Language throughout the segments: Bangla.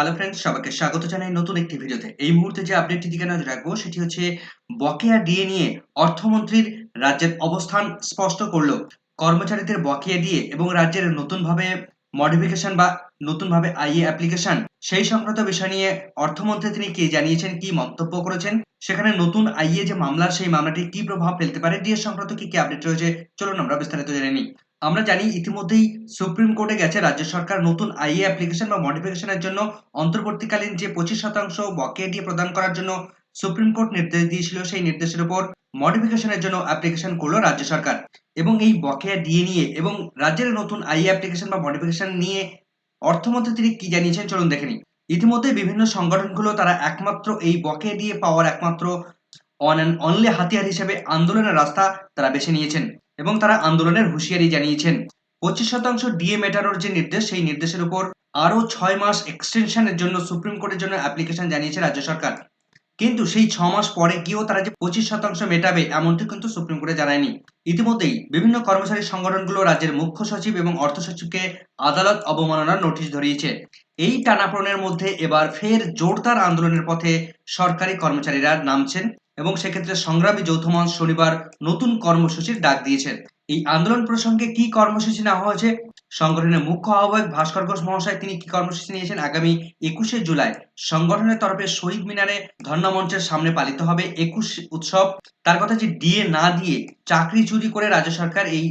হ্যালো ফ্রেন্ডস সবাইকে স্বাগত জানাই নতুন একটি ভিডিওতে। এই মুহূর্তে যে আপডেটটি দিকে নজর রাখব, সেটি হচ্ছে বকেয়া ডিএ নিয়ে অর্থমন্ত্রীর রাজ্যের অবস্থান স্পষ্ট করল। কর্মচারীদের বকেয়া দিয়ে এবং রাজ্যের নতুনভাবে মডিফিকেশন বা নতুনভাবে আইএ অ্যাপ্লিকেশন সেই সংক্রান্ত বিষয় নিয়ে অর্থমন্ত্রী তিনি কি জানিয়েছেন, কি মন্তব্য করেছেন, সেখানে নতুন আইএ যে মামলা, সেই মামলাটি কি প্রভাব ফেলতে পারে ডিএ সংক্রান্ত কি কি আপডেট রয়েছে, চলুন আমরা বিস্তারিত জেনে নিই। আমরা জানি ইতিমধ্যেই সুপ্রিম কোর্টে গেছে রাজ্য সরকার নতুন আইএ অ্যাপ্লিকেশন বা মডিফিকেশনের জন্য। অন্তর্বর্তীকালীন যে পঁচিশ শতাংশ বকেয়া দিয়ে প্রদান করার জন্য সুপ্রিম কোর্ট নির্দেশ দিয়েছিল, সেই নির্দেশের উপর মডিফিকেশনের জন্য অ্যাপ্লিকেশন করল রাজ্য সরকার। এবং এই বকেয়া দিয়ে নিয়ে এবং রাজ্যের নতুন আইএ অ্যাপ্লিকেশন বা মডিফিকেশন নিয়ে অর্থমন্ত্রী তিনি কি জানিয়েছেন চলুন দেখে নিই। ইতিমধ্যে বিভিন্ন সংগঠনগুলো তারা একমাত্র এই বকেয়া দিয়ে পাওয়ার একমাত্র অন অ্যান্ড অনলি হাতিয়ার হিসেবে আন্দোলনের রাস্তা তারা বেছে নিয়েছেন। এবং তারা আন্দোলনের হুঁশিয়ারি জানিয়েছেন। পঁচিশ শতাংশ ডিএ মেটানোর যে নির্দেশ, সেই নির্দেশের উপর আরও ছয় মাস এক্সটেনশনের জন্য সুপ্রিম কোর্টের জন্য অ্যাপ্লিকেশন জানিয়েছে রাজ্য সরকার। কিন্তু সেই ছ মাস পরে গিয়েও তারা যে পঁচিশ শতাংশ মেটাবে, এমনটি কিন্তু সুপ্রিম কোর্টে জানায়নি। ইতিমধ্যেই বিভিন্ন কর্মচারী সংগঠনগুলো রাজ্যের মুখ্য সচিব এবং অর্থ সচিবকে আদালত অবমাননার নোটিশ ধরিয়েছে। এই টানাপোড়েনের মধ্যে এবার ফের জোরদার আন্দোলনের পথে সরকারি কর্মচারীরা নামছেন। এবং সেক্ষেত্রে সংগ্রামী যৌথ মঞ্চ শনিবার নতুন কর্মসূচির ডাক দিয়েছেন। এই আন্দোলন প্রসঙ্গে কি কর্মসূচি নেওয়া হয়েছে? সংগঠনের মুখ্য আহ্বায়ক ভাস্কর ঘোষ মহাশয়, তিনি কি কর্মসূচি নিয়েছেন? আগামী একুশে জুলাই সংগঠনের তরফে শহীদ মিনারে ধর্ণা মঞ্চের সামনে পালিত হবে একুশ উৎসব। তার কথা যে ডিএ না দিয়ে চাকরি চুরি করে রাজ্য সরকার এই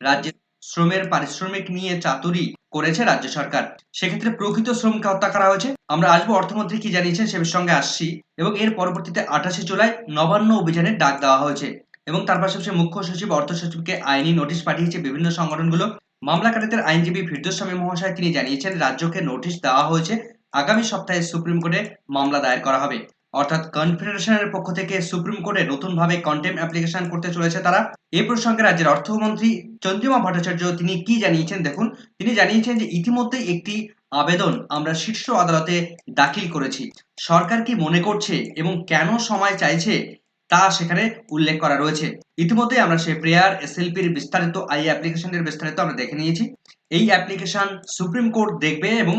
রাজ্যের শ্রমের পারিশ্রমিক নিয়ে চাতুরি করেছে রাজ্য সরকার। সেক্ষেত্রে প্রকৃত শ্রমকে হত্যা করা হয়েছে। আমরা আসব অর্থমন্ত্রী কি জানিয়েছেন সে সঙ্গে আসছি। এবং এর পরবর্তীতে আঠাশে জুলাই নবান্ন অভিযানের ডাক দেওয়া হয়েছে। এবং তার পাশাপাশি মুখ্য সচিব, অর্থ সচিবকে আইনি নোটিশ পাঠিয়েছে বিভিন্ন সংগঠনগুলো। মামলাকারীদের আইনজীবী ফিরদোস স্বামী মহাশয় তিনি জানিয়েছেন, রাজ্যকে নোটিশ দেওয়া হয়েছে। আগামী সপ্তাহে সুপ্রিম কোর্টে মামলা দায়ের করা হবে। অর্থাৎ কনফেডারেশনের পক্ষ থেকে সুপ্রিম কোর্টে নতুনভাবে কন্টেম অ্যাপ্লিকেশন করতে চলেছে তারা। এই প্রসঙ্গে রাজ্যের অর্থমন্ত্রী চন্দ্রিমা ভট্টাচার্য তিনি কি জানিয়েছেন দেখুন, তিনি জানিয়েছেন যে ইতিমধ্যে একটি আবেদন আমরা শীর্ষ আদালতে দাখিল করেছি। সরকার কি মনে করছে এবং কেন সময় চাইছে তা সেখানে উল্লেখ করা রয়েছে। ইতিমধ্যে আমরা সেই প্রেয়ার এসএলপির বিস্তারিত, আই অ্যাপ্লিকেশনের বিস্তারিত আমরা দেখে নিয়েছি। এই অ্যাপ্লিকেশন সুপ্রিম কোর্ট দেখবে এবং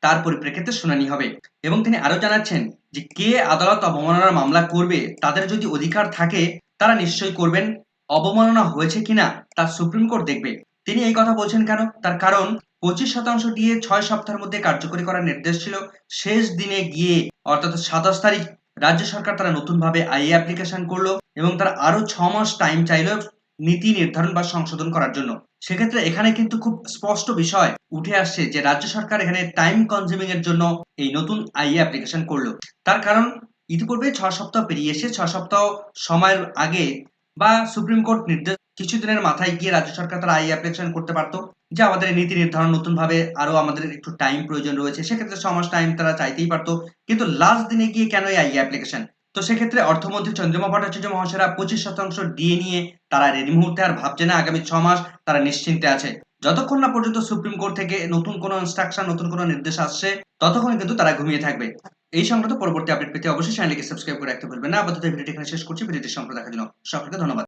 তার পরিপ্রেক্ষিতে শুনানি হবে। এবং তিনি আরও জানাচ্ছেন যে কে আদালত অবমাননার মামলা করবে, তাদের যদি অধিকার থাকে, তারা নিশ্চয়ই করবেন। অবমাননা হয়েছে কিনা, তা সুপ্রিম কোর্ট দেখবে। তিনি এই কথা বলছেন কেন? তার কারণ, পঁচিশ শতাংশ দিয়ে ছয় সপ্তাহের মধ্যে কার্যকরী করার নির্দেশ ছিল। শেষ দিনে গিয়ে, অর্থাৎ সাতাশ তারিখ, রাজ্য সরকার তারা নতুনভাবে আইএ অ্যাপ্লিকেশন করল এবং তারা আরও ছ মাস টাইম চাইলো নীতি নির্ধারণ বা সংশোধন করার জন্য। সেক্ষেত্রে এখানে কিন্তু খুব স্পষ্ট বিষয় উঠে আসছে যে রাজ্য সরকার এখানে টাইম কনজিউমিং এর জন্য এই নতুন আই অ্যাপ্লিকেশন করল। তার কারণ ইতিপূর্বে ছ সপ্তাহ পেরিয়ে এসে ছ সপ্তাহ সময়ের আগে বা সুপ্রিম কোর্ট নির্দেশ কিছুদিনের মাথায় গিয়ে রাজ্য সরকার তারা আই অ্যাপ্লিকেশন করতে পারতো, যে আমাদের নীতি নির্ধারণ নতুন ভাবে আরও আমাদের একটু টাইম প্রয়োজন রয়েছে। সেক্ষেত্রে সমাজ টাইম তারা চাইতেই পারতো, কিন্তু লাস্ট দিনে গিয়ে কেন এই আই অ্যাপ্লিকেশন তো সেক্ষেত্রে অর্থমন্ত্রী চন্দ্রমা ভট্টাচার্য মহাশয়রা পঁচিশ শতাংশ ডিএ নিয়ে তারা এই মুহূর্তে আর ভাবছে না আগামী ছ মাস তারা নিশ্চিন্তে আছে। যতক্ষণ না পর্যন্ত সুপ্রিম কোর্ট থেকে নতুন কোনো ইনস্ট্রাকশন নতুন কোনো নির্দেশ আসছে, ততক্ষণ কিন্তু তারা ঘুমিয়ে থাকবে। এই সংক্রান্ত পরবর্তী আপডেট পেতে অবশ্যই চ্যানেলকে সাবস্ক্রাইব করে রাখতে ভুলবেন না। আপাতত ভিডিওটি এখানে শেষ করছি। ভিডিওটি সম্পর্কে দেখার জন্য সকলকে ধন্যবাদ।